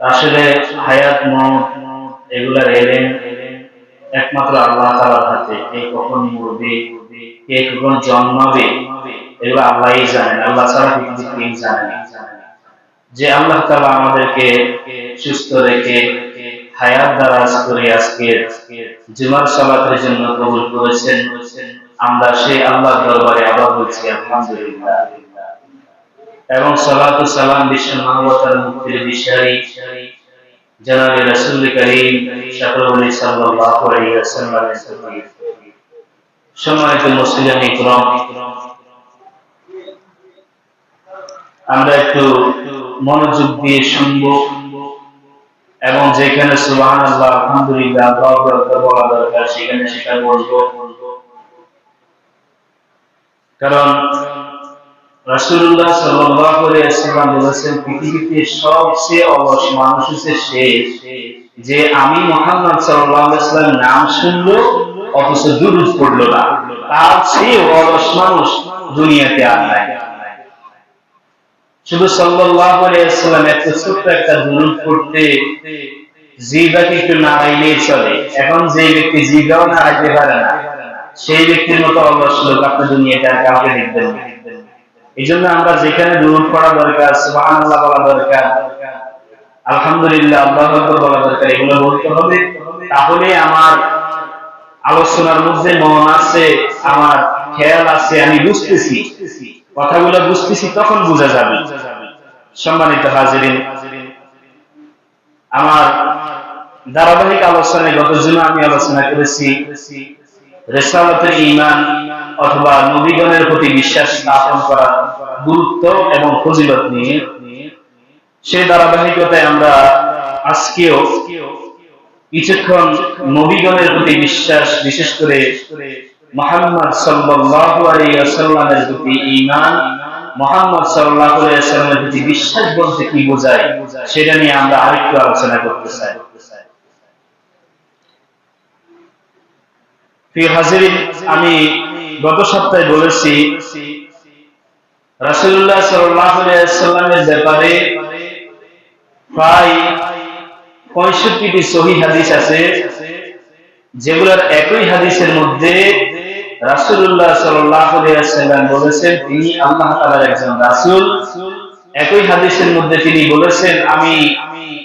আসলে হায়াত, মত এগুলার এলেন একমাত্র আল্লাহ তাআলার হাতে। কে কখন মরবে, কে কখন জন্মাবে, এগুলো আল্লাহই জানেন। আল্লাহ ছাড়া পৃথিবীর কেউ জানেন যে আল্লাহ তালা আমাদেরকে সুস্থ রেখে হায়াত দারাজ করে আজকে জুমার সালাতের জন্য কবুল করেছেন। আমরা সেই আল্লাহর দরবারে আবার বলছি, আলহামদুলিল্লাহ। এবং সালাতু সালাম বিশ্ব মানবতার মুক্তির বিষয় জনাবে রাসূল করিম সাল্লাল্লাহু আলাইহি সম্মানিত মুসলিম ইকরাম, আমরা একটু মনোযোগ দিয়ে শুনব এবং যেখানে সুবহানাল্লাহ, আলহামদুলিল্লাহ, আল্লাহু বলা দরকার সেখানে সেটা বলব। কারণ রাসূলুল্লাহ সাল্লাল্লাহু আলাইহি ওয়াসাল্লাম পৃথিবীতে সবচেয়ে অলস মানুষ হচ্ছে সে যে আমি মুহাম্মদ সাল্লাল্লাহু আলাইহি নাম শুনলো, অথচ দুরূদ পড়ল না। তার চেয়ে অলস মানুষ দুনিয়াতে আর নাই। শুধু সাল্লাল্লাহু আলাইহি ওয়াসাল্লাম একটা ছোট্ট একটা দুরূদ পড়তে জিবাকে একটু নাড়াইলেই চলে। এখন যে ব্যক্তি জিবাও নাড়াইতে পারে না, সেই ব্যক্তির মতো অলস লোক আপনি দুনিয়াতে আর কাউকে দেখবেন না। এই জন্য আমরা যেখানে দুরুদ পড়া দরকার, সুবহানাল্লাহ বলা দরকার, আলহামদুলিল্লাহ আল্লাহু আকবার বলা দরকার, এগুলো বলতে হবে। তাহলে আমার আলোচনার মধ্যে মন আছে, আমার খেয়াল আছে, আমি বুঝতেছি। কথাগুলো বুঝতেছি, তখন বোঝা যাবে। সম্মানিত হাজিরিন, আমার ধারাবাহিক আলোচনায় গত জুমা আমি আলোচনা করেছি। রেসালতের ইমান অথবা নবীগণের প্রতি বিশ্বাস স্থাপন করার গুরুত্ব এবং ফজিলত নিয়ে সেই ধারাবাহিকতায় আমরা আজকেও কিছুক্ষণ নবীগণের প্রতি বিশ্বাস, বিশেষ করে মোহাম্মদ সাল্লাল্লাহু আলাইহি প্রতি ঈমান, মোহাম্মদ প্রতি বিশ্বাস বলতে কি বোঝায়, সেটা নিয়ে আমরা আরেকটু আলোচনা করতে চাই প্রিয় হাজিরিন আমি গত সপ্তাহে বলেছি আলাইহি ওয়াসাল্লামের ব্যাপারে প্রায় 65টি সহিহ হাদিস আছে, যেগুলোর একই হাদিসের মধ্যে আলাইহি ওয়াসাল্লাম বলেছেন, তিনি আল্লাহ একজন রাসূল। একই হাদিসের মধ্যে তিনি বলেছেন, আমি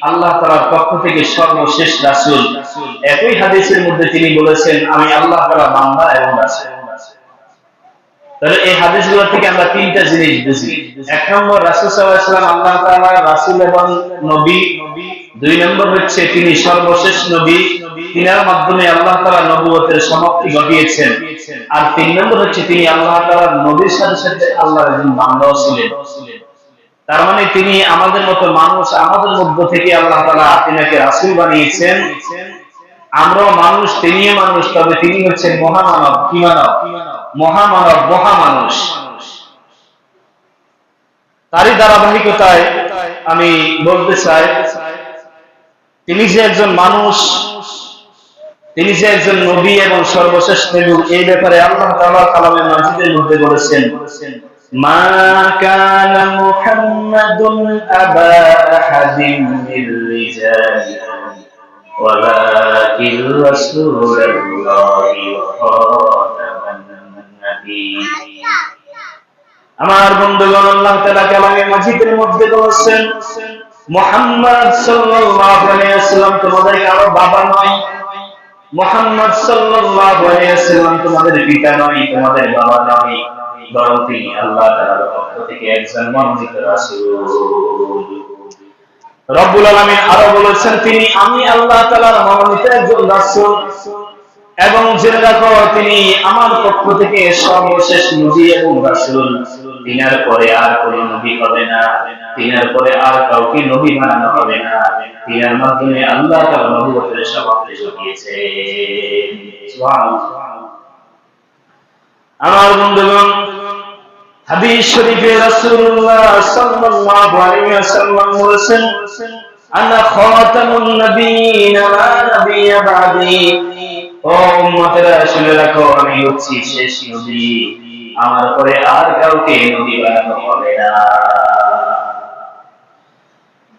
আল্লাহ তাআলার পক্ষ থেকে সর্বশেষ রাসূল। একই হাদিসের মধ্যে তিনি বলেছেন, আমি আল্লাহ তাআলার বান্দা এবং রাসূল। তাহলে এই থেকে আমরা তিনটা জিনিস বুঝি। এক নম্বর, রাসূল ওয়াসাল্লাম আল্লাহ তাআলার রাসূল এবং নবী। দুই নম্বর হচ্ছে তিনি সর্বশেষ নবী। তিনার মাধ্যমে আল্লাহ তাআলা নবুয়তের সমাপ্তি ঘটিয়েছেন। আর তিন নম্বর হচ্ছে তিনি আল্লাহ তাআলার নবীর সাথে সাথে আল্লাহর একজন বান্দাও ছিলেন। তার মানে তিনি আমাদের মতো মানুষ, আমাদের মধ্য থেকে আল্লাহ তাআলা তিনাকে রাসূল বানিয়েছেন। আমরাও মানুষ, তিনিও মানুষ, তবে তিনি হচ্ছেন মহামানব, কি মানব? মহামানব, মহামানুষ। তারই ধারাবাহিকতায় আমি বলতে চাই, তিনি যে একজন মানুষ, তিনি যে একজন নবী এবং সর্বশেষ নবী এই ব্যাপারে আল্লাহ তাআলা কালামের মাজিদের মধ্যে বলেছেন। মা কানা মুহাম্মাদুন আবা আহাদিন মির রিজালিকুম ولكن رسول الله وخاتم النبيين আমার বন্ধুগণ আল্লাহ তাআলা কালামে মাজিদের মধ্যে বলেছেন মুহাম্মদ সাল্লাল্লাহু আলাইহি ওয়াসাল্লাম তোমাদের কারো বাবা নয় মুহাম্মদ সাল্লাল্লাহু আলাইহি ওয়াসাল্লাম তোমাদের পিতা নয় তোমাদের বাবা নয় তিনি আল্লাহ তাআলার পক্ষ থেকে একজন মনোনীত রাসূল। রব্বুল আলামিন আরও বলেছেন, তিনি আমি আল্লাহ তাআলার মনোনীত একজন রাসূল এবং জেনে রাখো, তিনি আমার পক্ষ থেকে সর্বশেষ নবী এবং রাসূল। তিনার পরে আর কোন নবী হবে না। তিনার পরে আর কাউকে নবী বানানো হবে না। তিনার মাধ্যমে আল্লাহ তাআলা নবুয়তের সমাপ্তি ঘটিয়েছে সুবহানাল্লাহ। আমার বন্ধুগণ, হাদিস শরীফে রাসূলুল্লাহ সাল্লাল্লাহু আলাইহি ওয়াসাল্লাম বলেছেন খাতামুন নাবিয়্যা বাদি। ও উম্মতেরা, শুনে রাখো, আমি হচ্ছি শেষ নবী। আমার পরে আর কাউকে নবী বানানো হবে না।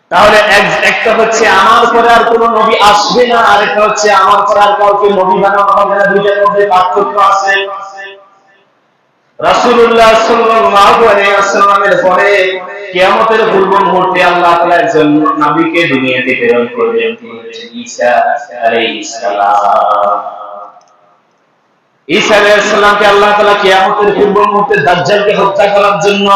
তাহলে এক- একটা হচ্ছে আমার পরে আর কোন নবী আসবে না আর একটা হচ্ছে আমার পরে আর কাউকে নবী বানানো হবে না। দুইটার মধ্যে পার্থক্য আছে। রাসূলুল্লাহ পূর্ব মুহূর্তে হত্যা করার জন্য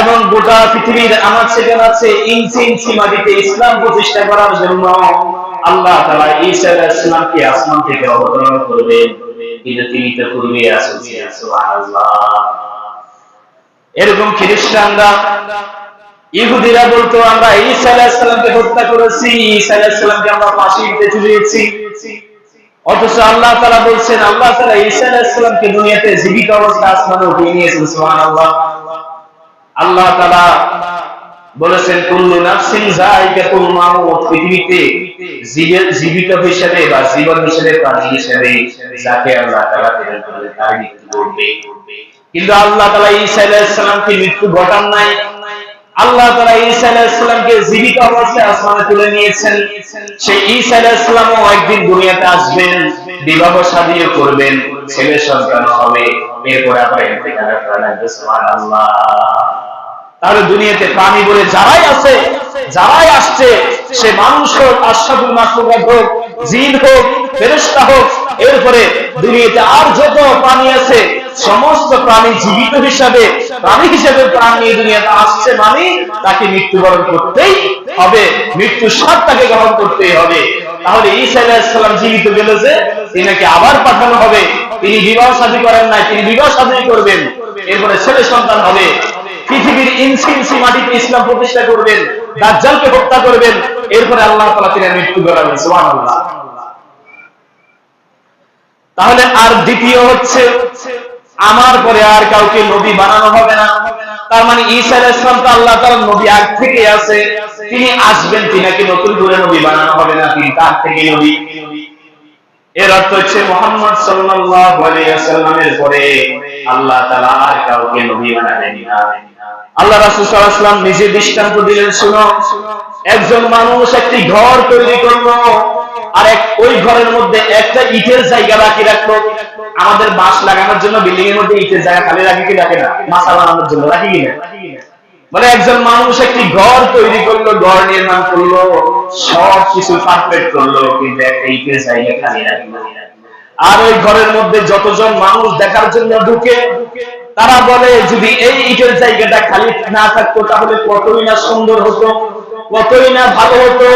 এবং গোটা পৃথিবীর আমার সেখানে আছে ইঞ্চি ইঞ্চি মাটিতে ইসলাম প্রতিষ্ঠা করার জন্য আল্লাহ তাআলা ঈসা আলাইহিস আসমান থেকে অবতরণ করবেন। কিন্তু তিনি তো পূর্বে এরকম খ্রিস্টানরা, ইহুদিরা বলতো, আমরা ঈসা আলাইহিস সালামকে হত্যা করেছি, ঈসা আলাইহিস সালামকে আমরা ফাঁসিতে ঝুলিয়েছি। অথচ আল্লাহ তাআলা বলছেন, আল্লাহ তাআলা ঈসা আলাইহিস সালামকে দুনিয়াতে জীবিত অবস্থায় আসমানে উঠিয়ে নিয়েছেন, সুবহানাল্লাহ। আল্লাহ তাআলা বলেছেন, কুল্লু নাফসিন যায়িকাতুল মাউত, পৃথিবীতে জীবিত হিসেবে বা জীবন হিসেবে, প্রাণী হিসেবে যাকে আল্লাহ তাআলা প্রেরণ করবে তার মৃত্যু ঘটবে কিন্তু আল্লাহ তাআলা ঈসা আলাইহিস সালামকে মৃত্যু ঘটান নাই। আল্লাহ তাআলা ঈসা আলাইহিস সালামকে জীবিত অবস্থায় আসমানে তুলে নিয়েছেন। সেই ঈসা আলাইহিস সালামও একদিন দুনিয়াতে আসবেন, বিবাহ শাদীও করবেন, ছেলে সন্তান হবে। এরপরে আবার ইন্তেকাল করা সুবহানাল্লাহ। তাহলে দুনিয়াতে প্রাণী বলে যারাই আছে, যারাই আসছে, সে মানুষ হোক আশাফুল মাসলুকাত হোক, জিন হোক, ফেরেশতা হোক, এরপরে দুনিয়াতে আর যত প্রাণী আছে, সমস্ত প্রাণী জীবিত হিসাবে, প্রাণী হিসাবে প্রাণ নিয়ে দুনিয়াতে আসছে মানে তাকে মৃত্যুবরণ করতেই হবে, মৃত্যুর স্বাদ তাকে গ্রহণ করতেই হবে। তাহলে ঈসা আলাইহিস জীবিত গেল যে, তিনাকে আবার পাঠানো হবে। তিনি বিবাহ শাদী করেন নাই, তিনি বিবাহ শাদী করবেন। এরপরে ছেলে সন্তান হবে। পৃথিবীর ইঞ্চি ইঞ্চি মাটিতে ইসলাম প্রতিষ্ঠা করবেন, দাজ্জালকে হত্যা করবেন, এরপরে আল্লাহ তাআলা তিনি মৃত্যু করাবেন, সুবহানাল্লাহ। তাহলে আর দ্বিতীয় হচ্ছে, আমার পরে আর কাউকে নবী বানানো হবে না। তার মানে ঈসা আলাইহিস সালাম তো আল্লাহ তাআলা নবী আগ থেকে আছে। তিনি আসবেন, তিনাকে নতুন করে নবী বানানো হবে না, তিনি তার থেকে নবী। এর অর্থ হচ্ছে মোহাম্মদ সাল্লাল্লাহু আলাইহি ওয়াসাল্লামের পরে আল্লাহ তাআলা আর কাউকে নবী বানাবেন না। আল্লাহ রাসূল ওয়াসাল্লাম নিজে দৃষ্টান্ত দিলেন, শুনো, একজন মানুষ একটি ঘর তৈরি করল আর এক, ওই ঘরের মধ্যে একটা ইটের জায়গা বাকি রাখল। আমাদের বাঁশ লাগানোর জন্য বিল্ডিং এর মধ্যে ইটের জায়গা খালি রাখি কি রাখে না? মাথা বানানোর জন্য রাখি কিনা মানে একজন মানুষ একটি ঘর তৈরি করল, ঘর নির্মাণ করল, সব কিছু পারফেক্ট করল, কিন্তু একটা ইটের জায়গা খালি রাখল। আর ওই ঘরের মধ্যে যতজন মানুষ দেখার জন্য ঢুকে তারা বলে, যদি এই ইটের জায়গাটা খালি না থাকতো, তাহলে কতই না সুন্দর হতো, কতই না ভালো হতো।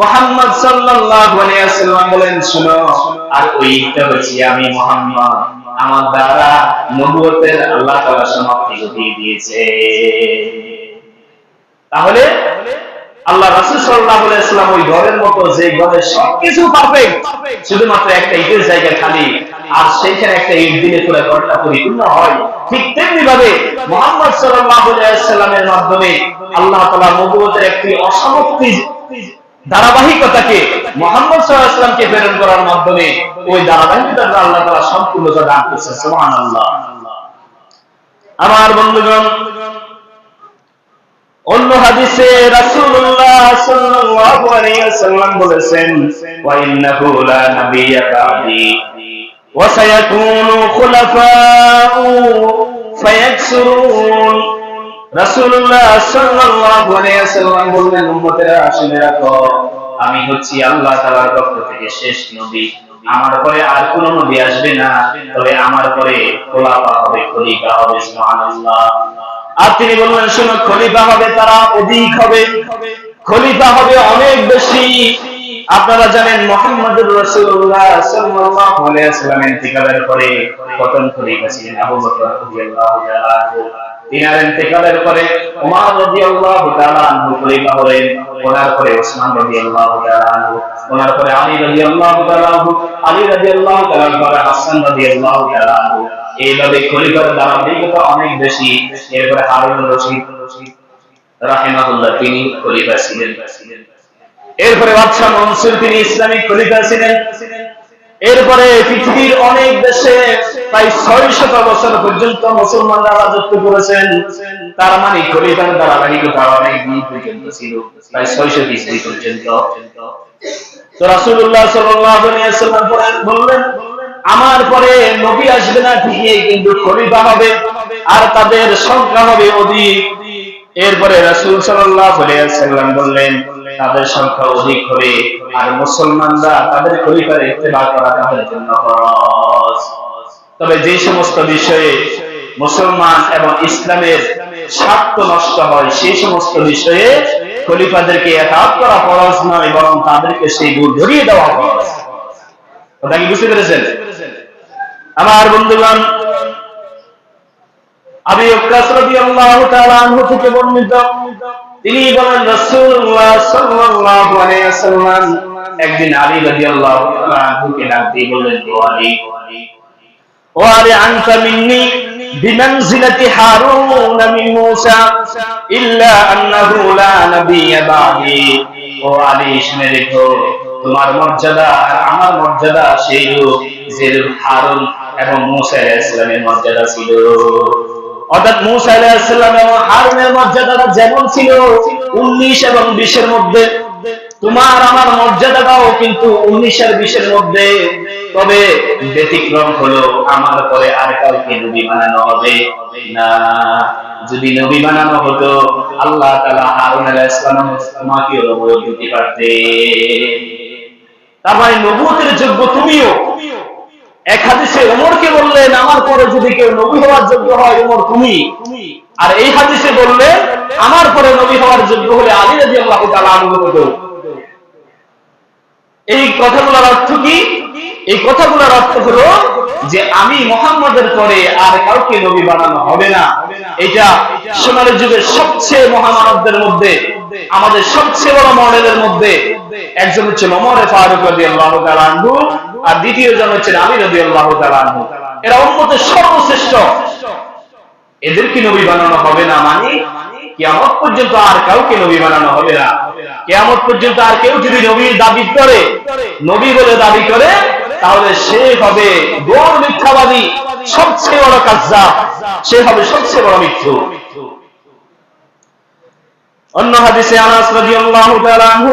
মোহাম্মদ সাল্লাল্লাহু আলাইহি বলেন, শুনো, আর ওই ইটটা হচ্ছে আমি মোহাম্মদ। আমার দ্বারা নবুয়তের আল্লাহ তাআলা সমাপ্তি ঘটিয়ে দিয়েছে। তাহলে আল্লাহ রাসূল সাল্লাল্লাহু আলাইহি ওয়াসাল্লাম ওই ঘরের মতো যে ঘরে সবকিছু পারফেক্ট, শুধুমাত্র একটা ইটের জায়গা খালি, আর সেইখানে একটা ইট দিলে পুরো ঘরটা পরিপূর্ণ হয়। ঠিক তেমনি ভাবে মুহাম্মদ মাধ্যমে আল্লাহ নবুয়তের একটি ধারাবাহিকতাকে মোহাম্মদ ওয়াসাল্লামকে প্রেরণ করার মাধ্যমে ওই ধারাবাহিকতাটা আল্লাহ তাআলা সম্পূর্ণতা দান করেছেন সুবহানাল্লাহ। আমার বন্ধুগণ, অন্য হাদিসে রাসূলুল্লাহ সাল্লাল্লাহু আলাইহি ওয়াসাল্লাম বলেছেন, ওয়া ইন্নাহু লা নাবিয়্যা বা'দি। সায়াকুনু খুলাফাউ ফায়াকসুরুন রাসূলুল্লাহ সাল্লাল্লাহু আলাইহি ওয়াসাল্লাম বললেন, উম্মতেরা শুনে রাখো। আমি হচ্ছি আল্লাহ তাআলার পক্ষ থেকে শেষ নবী। আমার পরে আর কোন নবী আসবে না। তবে আমার পরে খোলাফা হবে, খলিফা হবে আর তিনি বললেন, শোনো, খলিফা হবে তারা অধিক হবে। খলিফা হবে অনেক বেশি। আপনারা জানেন মোহাম্মদুর রাসূলুল্লাহ সাল্লাল্লাহু আলাইহি ওয়াসাল্লাম ইন্তিকালের পরে প্রথম খলিফা ছিলেন আবু বকর রাদিয়াল্লাহু তাআলা তিনার ইন্তিকালের পরে ওমর রাদিয়াল্লাহু তাআলা আনহু খলিফা হলেন। ওনার পরে ওসমান রাদিয়াল্লাহু তাআলা আনহু। ওনার পরে আলী রাদিয়াল্লাহু তাআলা আনহু। আলী রাদিয়াল্লাহু তাআলা পরে হাসান রাদিয়াল্লাহু তাআলা আনহু। এইভাবে খলিফার ধারাবাহিকতা অনেক বেশি। এরপরে হারুন রশিদ রাহিমাহুল্লাহ তিনি খলিফা ছিলেন। এরপরে বাদশাহ মনসুর তিনি ইসলামিক খলিফা ছিলেন। এরপরে পৃথিবীর অনেক দেশে প্রায় ছয় শত বছর পর্যন্ত মুসলমানরা রাজত্ব করেছেন। তার মানে খলিফার ধারাবাহিকতা অনেক দিন পর্যন্ত ছিল, প্রায় ছয়শো খ্রিস্টি পর্যন্ত। তো আলাইহি ওয়াসাল্লাম বললেন, আমার পরে নবী আসবে না, ঠিকই, কিন্তু খলিফা হবে, আর তাদের সংখ্যা হবে অধিক। এরপরে রাসূল ওয়াসাল্লাম বললেন তাদের সংখ্যা অধিক হবে আর মুসলমানরা তাদের খলিফার ইত্তেবা করা তাদের জন্য ফরজ। তবে যে সমস্ত বিষয়ে মুসলমান এবং ইসলামের স্বার্থ নষ্ট হয়, সেই সমস্ত বিষয়ে খলিফাদেরকে একাত করা ফরজ নয়, বরং তাদেরকে সেই ভুল ধরিয়ে দেওয়া ফরজ। কথা কি বুঝতে পেরেছেন? আমার বন্ধুগণ, আবি ওকাস রাদিয়াল্লাহু তাআলা আনহু থেকে বর্ণিত তিনি বলেন, রাসূলুল্লাহ সাল্লাল্লাহু আলাইহি ওয়াসাল্লাম একদিন আলী রাদিয়াল্লাহু তাআলা আনহুকে ডাক দিয়ে বললেন, ও আলী ও আলী, আনতা মিন্নি বিমানজিলাতি হারুন মিন মূসা, ইল্লা আন্নাহু লা নাবিয়্যা বাদি। ও আলী, শুনে রেখো, তোমার মর্যাদা আর আমার মর্যাদা সেই যে হারুন এবং মূসা আলাইহিস সালামের মর্যাদা ছিল। অর্থাৎ মুসা আলাইহিসসালাম এবং হারুনের মর্যাদাটা যেমন ছিল 19 এবং 20 এর মধ্যে, তোমার আমার মর্যাদাটাও কিন্তু 19 আর 20 এর মধ্যে। তবে ব্যতিক্রম হলো আমার পরে আর কাউকে নবী বানানো হবে না। যদি নবী বানানো হতো, আল্লাহ তাআলা হারুন আলাইহিস সালাম তোমাকে নবুয়ত দিতে পারতেন। তার মানে নবুয়তের যোগ্য তুমিও এক হাদিসে ওমরকে বললেন, আমার পরে যদি কেউ নবী হওয়ার যোগ্য হয় ওমর তুমি। আর এই হাদিসে বললেন আমার পরে নবী হওয়ার যোগ্য হলে আলী তাআলা আনহু হতো এই কথাগুলোর অর্থ কি? এই কথাগুলোর অর্থ হলো যে আমি মোহাম্মদের পরে আর কাউকে নবী বানানো হবে না। এটা সোনার যুগের সবচেয়ে মহামানবদের মধ্যে, আমাদের সবচেয়ে বড় মডেলের মধ্যে একজন হচ্ছে ওমর ফারুক তাআলা আনহু। আর দ্বিতীয় জন হচ্ছেন আলী রাদিয়াল্লাহু তাআলা আনহু। এরা উম্মতের সর্বশ্রেষ্ঠ। এদের কি নবী বানানো হবে না মানে? কিয়ামত পর্যন্ত আর কাউকে নবী বানানো হবে না। কিয়ামত পর্যন্ত আর কেউ যদি নবীর দাবি করে, নবী বলে দাবি করে, তাহলে সে হবে গৌর মিথ্যাবাদী, সবচেয়ে বড় কাজা সে হবে সবচেয়ে বড় মিথ্যু। অন্য হাদিসে আনাস রাদিয়াল্লাহু তাআলা আনহু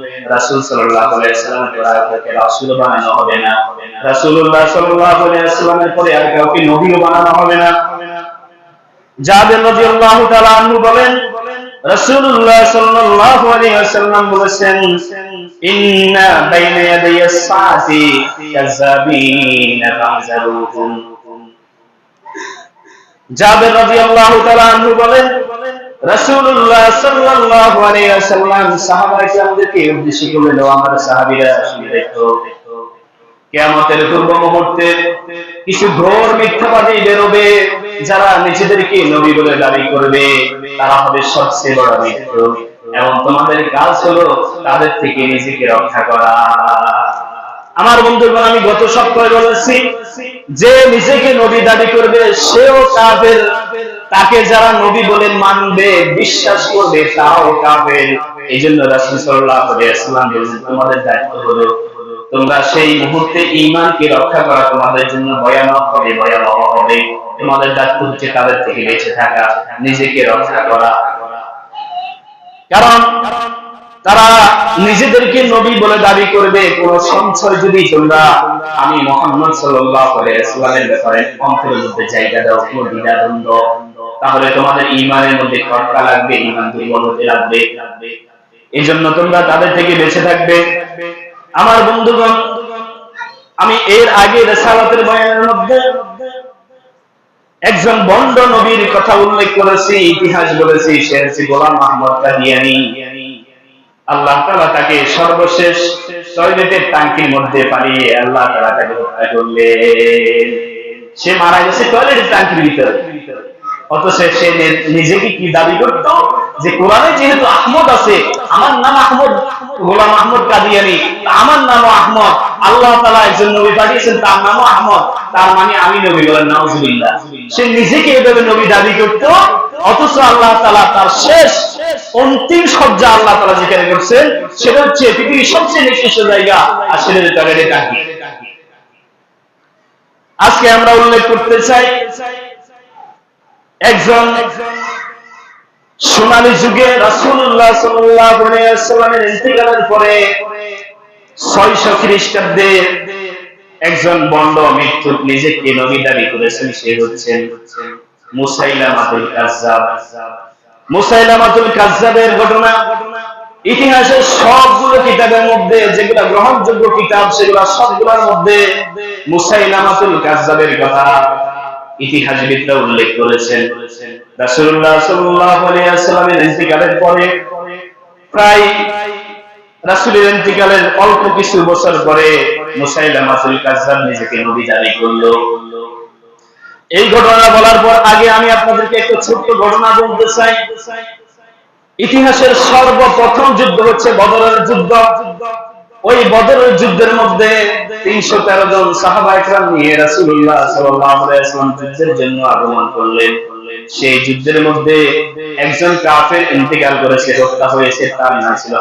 রাসূল সাল্লাল্লাহু আনহু বলেন রাসূলুল্লাহ সাল্লাল্লাহু আলাইহি ওয়াসাল্লাম সাহাবায়ে উদ্দেশ্য করে সাহাবীরা কিয়ামতের পূর্ব মুহূর্তে কিছু ঘোর মিথ্যাবাদী বেরোবে, যারা নিজেদেরকে নবী বলে দাবি করবে। তারা হবে সবচেয়ে বড় মিত্র এবং তোমাদের কাজ হলো তাদের থেকে নিজেকে রক্ষা করা। আমার বন্ধুগণ, আমি গত সপ্তাহে বলেছি, যে নিজেকে নবী দাবি করবে, সেও কাফের। তাকে যারা নবী বলে মানবে, বিশ্বাস করবে তাও কাফের। এই জন্য রাসূল বলেছেন, তোমাদের দায়িত্ব হলো তোমরা সেই মুহূর্তে ঈমানকে রক্ষা করা, তোমাদের জন্য ভয়ানক হবে, ভয়াবহ হবে। তোমাদের দায়িত্ব হচ্ছে তাদের থেকে বেঁচে থাকা, নিজেকে রক্ষা করা। কারণ তারা নিজেদেরকে নবী বলে দাবি করবে, কোন সংশয় যদি তোমরা আমি মোহাম্মদ সাল্লাল্লাহু আলাইহি ওয়াসাল্লামের ব্যাপারে অন্তরের মধ্যে জায়গা দাও, কোনো দ্বিধাদ্বন্দ্ব তাহলে তোমাদের ঈমানের মধ্যে খটকা লাগবে, ঈমান দুর্বল হতে লাগবে। এই জন্য তোমরা তাদের থেকে বেঁচে থাকবে। আমার বন্ধুগণ, আমি এর আগে রেসালাতের বয়ানের মধ্যে একজন বন্ড নবীর কথা উল্লেখ করেছি, ইতিহাস বলেছি সে গোলাম আহমদ কাদিয়ানি। আল্লাহ তাআলা তাকে সর্বশেষ টয়লেটের ট্যাঙ্কির মধ্যে পালিয়ে আল্লাহ তাআলা তাকে হত্যা করলেন। সে মারা গেছে টয়লেটের ট্যাঙ্কির ভিতরে। অথচ সে নিজেকে কি দাবি করত? যে কোরআনে যেহেতু আহমদ আছে, আমার নাম আহমদ, গোলাম আহমদ কাদিয়ানি আমার নামও আহমদ, আল্লাহ তালা একজন নবী পাঠিয়েছেন, তার নামও আহমদ, তার মানে আমি নবী বলেন সে নিজেকে এভাবে নবী দাবি করত, অথচ আল্লাহ তালা তার শেষ, অন্তিম সজ্জা আল্লাহ তালা যেখানে করছেন, সেটা হচ্ছে পৃথিবীর সবচেয়ে নিকৃষ্ট জায়গা, আর সেটা আজকে আমরা উল্লেখ করতে চাই একজন সোনালী যুগে আলাইহি ওয়াসাল্লামের ইন্তেকালের পরে 600 খ্রিস্টাব্দে একজন বন্ড নবী দাবি করেছেন, সে হচ্ছেন মুসাইলামাতুল মুসাইলামাতুল ঘটনা ইতিহাসের সবগুলো কিতাবের মধ্যে যেগুলা গ্রহণযোগ্য কিতাব, সেগুলা সবগুলোর মধ্যে মুসাইলামাতুল কাজ্জাবের কথা। ইতিহাসবিদরা উল্লেখ করেছেন। রাসূলুল্লাহ সাল্লাল্লাহু আলাইহি ওয়াসাল্লামের ইন্তিকালের পরে প্রায় রাসূলের ইন্তিকালের অল্প কিছু বছর পরে কাজ্জাব নিজেকে নবী করল। এই ঘটনা বলার পর আগে আমি আপনাদেরকে একটা ছোট্ট ঘটনা বলতে চাই। ইতিহাসের সর্বপ্রথম যুদ্ধ হচ্ছে বদরের যুদ্ধ। ওই বদরের যুদ্ধের মধ্যে তিনশো তেরো জন সাহাবা একরাম নিয়ে আলাইহি ওয়াসাল্লাম যুদ্ধের জন্য আগমন করলেন। সেই যুদ্ধের মধ্যে একজন কাফের ইন্তেকাল করেছে, হত্যা হয়েছে, তার নাম ছিল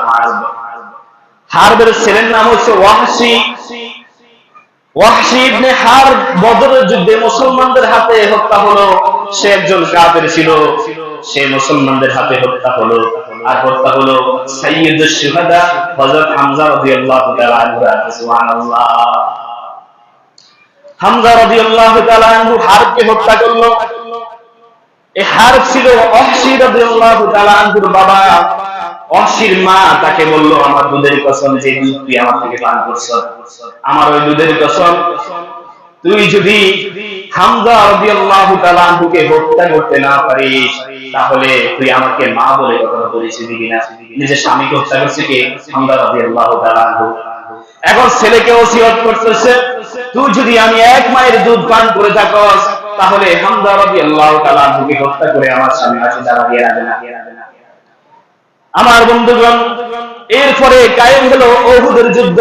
ছেলের নাম হচ্ছে ওয়াহশি। ওয়াহশি ইবনে যুদ্ধে মুসলমানদের হাতে হত্যা হলো। সে একজন কাফের ছিল, সে মুসলমানদের হাতে হত্যা হলো। আর হত্যা হলো হামজা রাদিয়াল্লাহু তাআলা আনহু সুবহানাল্লাহ। হামজা রাদিয়াল্লাহু তাআলা আনহু হারবকে হত্যা করল। এই ছিল রাদিয়াল্লাহু তাআলা আনহুর বাবা। মা তাকে বলল, আমার দুধের কসম যে দুধ তুই আমার থেকে পান করছ, আমার ওই দুধের কসম। তুই যদি হামজা হত্যা করতে না পারিস, তাহলে তুই আমাকে মা বলে কথা পরিচয় দিবি না। নিজের স্বামীকে হত্যা করছে কে? হামজা এখন ছেলেকে ওসিয়ত করতেছে, তুই যদি আমি এক মায়ের দুধ পান করে থাকস, তাহলে হামজা হত্যা করে আমার স্বামী আছে দাঁড়া দিয়ে রাখবে না। আমার বন্ধুগণ, এরপরে কায়েম হলো ওহুদের যুদ্ধ।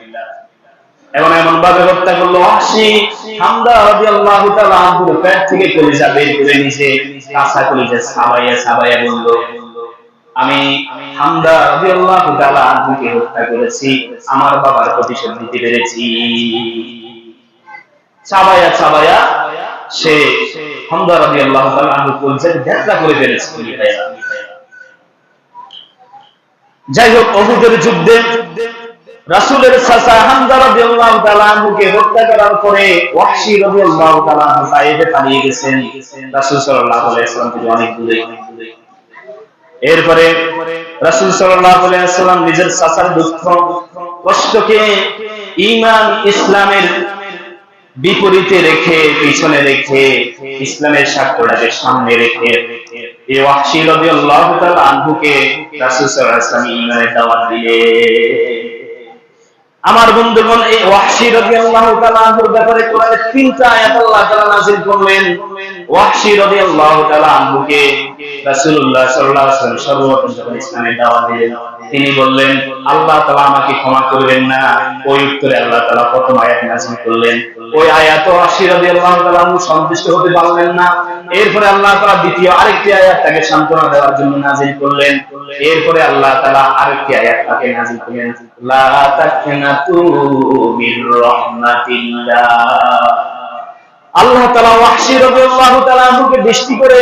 এমন এমন ভাবে হত্যা করল হামজা রাদিয়াল্লাহু তাআলা পেট থেকে কলিজা বের করে নিছে কলিজা সাবাইয়া সাবাইয়া বলল, আমি হামদা তাআলা আনহুকে হত্যা করেছি, আমার বাবার প্রতিশোধ দিতে পেরেছি চাবায়া চাবায়া সে হামদা তাআলা দেখা করে যাই হোক, অহুদের যুদ্ধে রাসূলের চাচা হত্যা করার পরে পালিয়ে গেছেন। অনেক দূরে। এরপরে রাসূল ওয়াসাল্লাম নিজের চাচার দুঃখ, কষ্টকে ঈমান ইসলামের বিপরীতে রেখে, পিছনে রেখে, ইসলামের স্বার্থটাকে সামনে রেখে এই ওয়াহশি রাদিয়াল্লাহু তাআলা রাসূল দাওয়াত দিলেন। আমার বন্ধুগণ, এই ওয়াহশি রাদিয়াল্লাহু তাআলা আনহুর ব্যাপারে কোরআনে তিনটা আয়াত আল্লাহ তাআলা নাযিল করলেন। ওয়াহশি রাদিয়াল্লাহু তাআলা আনহুকে রাসূলুল্লাহ সাল্লাল্লাহু আলাইহি ওয়াসাল্লাম সর্বপ্রথম যখন ইসলামে দাওয়াত দিলেন, তিনি বললেন, আল্লাহ তাআলা আমাকে ক্ষমা করবেন না। ওই উত্তরে আল্লাহ তাআলা প্রথম আয়াত নাযিল করলেন। ওই আয়াত তাআলা সন্তুষ্ট হতে পারলেন না। এরপরে আল্লাহ তাআলা দ্বিতীয় আরেকটি আয়াত তাকে সান্ত্বনা দেওয়ার জন্য নাযিল করলেন। এরপরে আল্লাহ তাআলা আরেকটি আয়াত তাকে নাযিল করলেন। আল্লাহ দৃষ্টি করে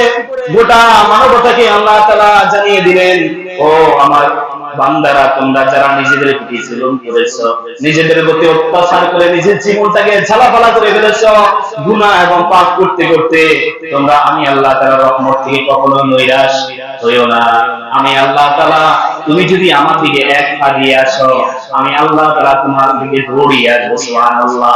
গোটা মানবতাকে আল্লাহ জানিয়ে দিলেন, ও আমার বান্দারা, তোমরা যারা নিজেদের প্রতি জুলুম করেছ, নিজেদের প্রতি অত্যাচার করে নিজের জীবনটাকে ঝালাপালা করে ফেলেছো, গুনাহ এবং পাপ করতে করতে তোমরা আমি আল্লাহ তাআলার রহমত থেকে কখনো নৈরাশ হইও না। আমি আল্লাহ তাআলা, তুমি যদি আমার দিকে এক পা দিয়ে আসো, আমি আল্লাহ তাআলা তোমার দিকে দৌড়িয়ে আসব, সুবহানাল্লাহ।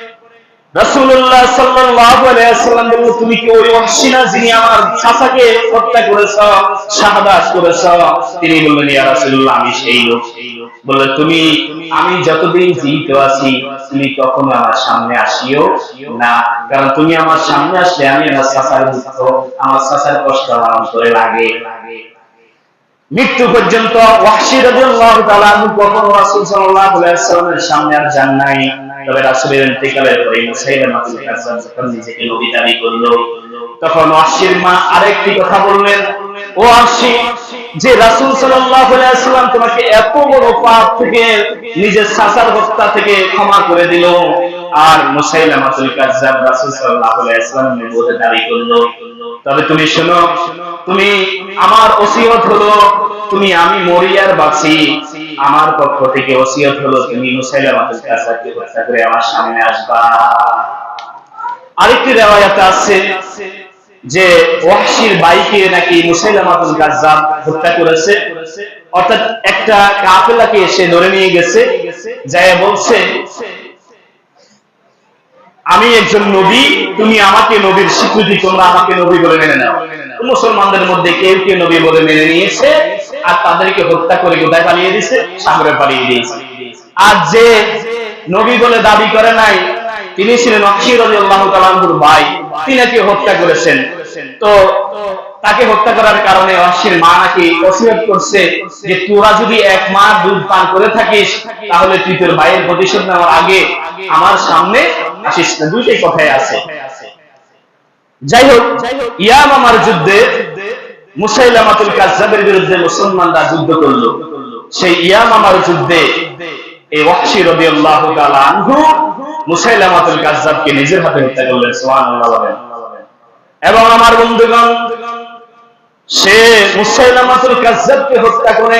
রাসূলুল্লাহ সাল্লাল্লাহু আলাইহি তুমি কি ওই ওয়াহশী না যিনি আমার চাচাকে হত্যা শাহাদাত তিনি বললেন, ইয়া রাসূলুল্লাহ, আমি সেই লোক। তুমি, আমি যতদিন জীবিত আছি, তুমি কখনো আমার সামনে আসিও না। কারণ তুমি আমার সামনে আসলে আমি আমার চাচার দুঃখ আমার চাচার কষ্ট আমার অন্তরে লাগে। মৃত্যু পর্যন্ত আর কথা ও যে রাসূল তোমাকে এত বড় পাপ থেকে, নিজের চাচার হত্যা থেকে ক্ষমা করে দিল আর মুসাইলামাতুল কাযযাব রাসূল সাল্লাল্লাহু আলাইহি ওয়াসাল্লামের বিরুদ্ধে দাবি করল। তবে তুমি শোনো, তুমি আমার ওসিয়ত হলো, তুমি আমি মরিয়ার বাঁচি আমার পক্ষ থেকে ওসিয়ত হলো, তুমি মুসাইলামাতুল কাযযাবকে হত্যা করে আমার সামনে আসবা। আরেকটি রেওয়ায়াতে আছে যে ওয়াহশীর বাইকে নাকি মুসাইলামাতুল কাযযাব হত্যা করেছে। অর্থাৎ একটা কাফেলাকে এসে ধরে নিয়ে গেছে যায় বলছে আমি একজন নবী, তুমি আমাকে নবীর স্বীকৃতি, তোমরা আমাকে নবী বলে মেনে নাও। মুসলমানদের মধ্যে কেউ কেউ নবী বলে মেনে নিয়েছে আর তাদেরকে হত্যা করে কোথায় পালিয়ে দিয়েছে? সাগরে পালিয়ে দিয়েছে। আর যে নবী বলে দাবি করে নাই, তিনি ছিলেন অক্ষির আল্লাহ তালাহুর ভাই। তিনাকে হত্যা করেছেন। তো তাকে হত্যা করার কারণে অশ্বির মা নাকি অসিয়ত করছে যে, তোরা যদি এক মা দুধ পান করে থাকিস, তাহলে তুই তোর ভাইয়ের প্রতিশোধ নেওয়ার আগে আমার সামনে আসিস না, দুইটাই কথাই আছে। যাই হোক ইয়ামামার যুদ্ধে মুসাইলামাতুল কাজ্জাবের বিরুদ্ধে মুসলমানরা যুদ্ধ করল। সেই ইয়ামামার যুদ্ধে এই তাআলা আনহু মুসাইলামাতুল নিজের হাতে হত্যা করলেন, সুবহানাল্লাহ এবং আমার বন্ধুগণ, সে মুসাইলামাতুল কাজ্জাবকে হত্যা করে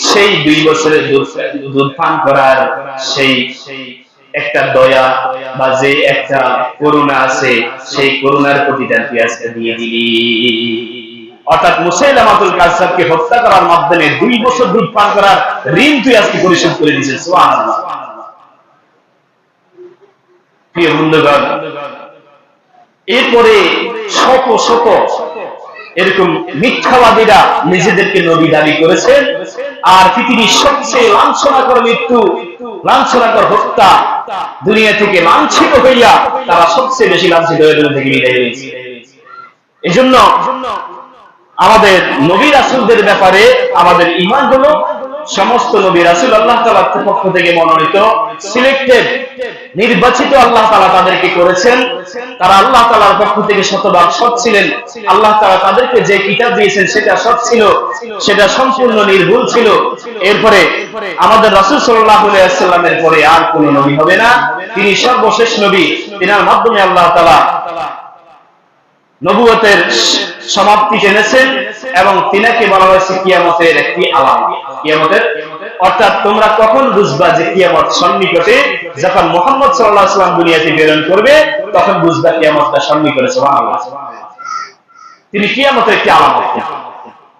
সেই দুই বছরের দুধ পান করার সেই একটা দয়া বা যে একটা করুণা আছে, সেই করুণার প্রতিদান তুই আজকে দিয়ে দিলি। অর্থাৎ মুসাইলামাতুল কাযযাবকে হত্যা করার মাধ্যমে দুই বছর দুধ পান করার ঋণ তুই আজকে পরিশোধ করে দিয়েছিস এরপরে শত শত এরকম মিথ্যাবাদীরা নিজেদেরকে নবী দাবি করেছে। আর পৃথিবীর সবচেয়ে লাঞ্ছনাকর মৃত্যু, লাঞ্ছনাকর হত্যা দুনিয়া থেকে লাঞ্ছিত হইয়া তারা সবচেয়ে বেশি লাঞ্ছিত হয়ে দুনিয়া থেকে বিদায় এই জন্য আমাদের নবী রাসুলদের ব্যাপারে আমাদের ইমান হলো সমস্ত নবী রাসুল আল্লাহ তালার পক্ষ থেকে মনোনীত সিলেক্টেড নির্বাচিত আল্লাহ তালা তাদেরকে করেছেন। তারা আল্লাহ তালার পক্ষ থেকে শতভাগ সৎ ছিলেন। আল্লাহ তালা তাদেরকে যে কিতাব দিয়েছেন সেটা সৎ ছিল, সেটা সম্পূর্ণ নির্ভুল ছিল। এরপরে আমাদের রাসুল সাল্লাহ সাল্লামের পরে আর কোন নবী হবে না। তিনি সর্বশেষ নবী। তিনার মাধ্যমে আল্লাহ তালা নবুয়তের সমাপ্তি জেনেছেন এবং তিনাকে বলা হয়েছে কিয়ামতের একটি আলাম কিয়ামতের? অর্থাৎ তোমরা কখন বুঝবা যে কিয়ামত সন্নিকটে যখন মোহাম্মদ সাল্লাহ সাল্লাম দুনিয়াতে প্রেরণ করবে, তখন বুঝবা কিয়ামতটা সন্নিকটে তিনি কিয়ামতের একটি আলাম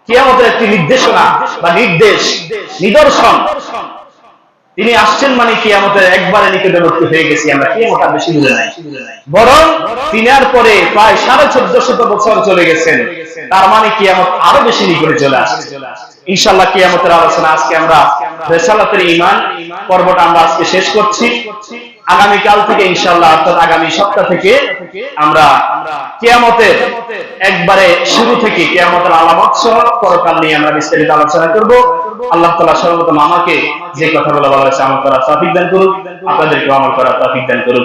কিয়ামতের একটি নির্দেশনা বা নির্দেশ, নিদর্শন তিনি আসছেন মানে কিয়ামতের একবারে নিকটবর্তী হয়ে গেছি আমরা। কিয়ামত আর বেশি বুঝে নাই। বরং তিনার পরে প্রায় সাড়ে চোদ্দ শত বছর চলে গেছেন। তার মানে কিয়ামত আরও বেশি নিকটে চলে আসছে। ইনশাল্লাহ কিয়ামতের আলোচনা আজকে আমরা রেসালাতের ইমান পর্বটা আমরা আজকে শেষ করছি। আগামী কাল থেকে ইনশাল্লাহ অর্থাৎ আগামী সপ্তাহ থেকে আমরা কেয়ামতের একবারে শুরু থেকে কেয়ামতের আলামত সহ পরকাল নিয়ে আমরা বিস্তারিত আলোচনা করব। আল্লাহ তালা সর্বপ্রথম আমাকে যে কথাগুলো বলা হয়েছে আমার করা তাফিক দান করুক। আপনাদেরকে আমার করা তাফিক দান করুন